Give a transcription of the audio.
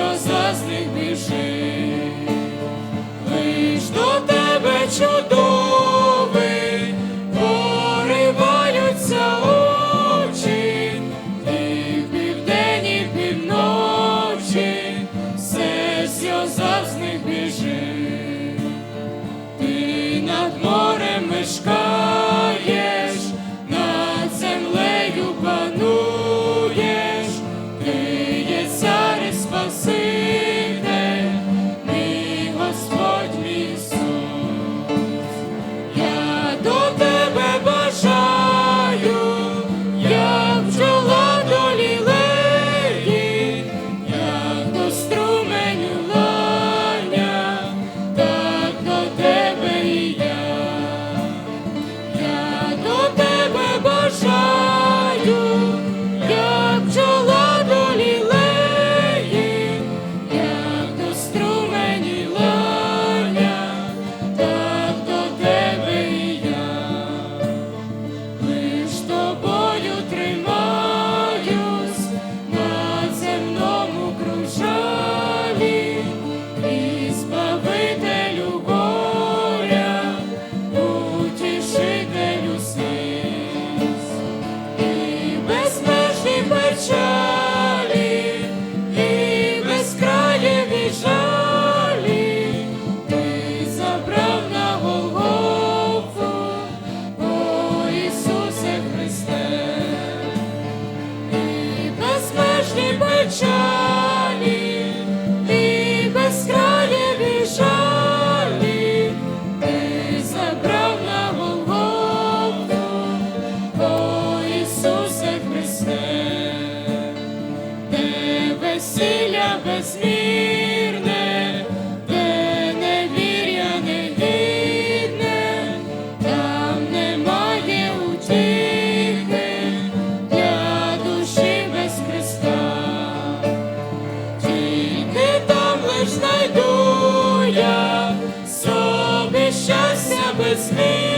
що за них біжить, лиш до тебе чудовий, пориваються очі, і в південь, і в півночі, все що за них біжить, ти над морем мешкаєш. смірне, де невір'я негідне, там немає утіхи для душі без Христа, тільки там лиш знайду я собі щастя без безмір.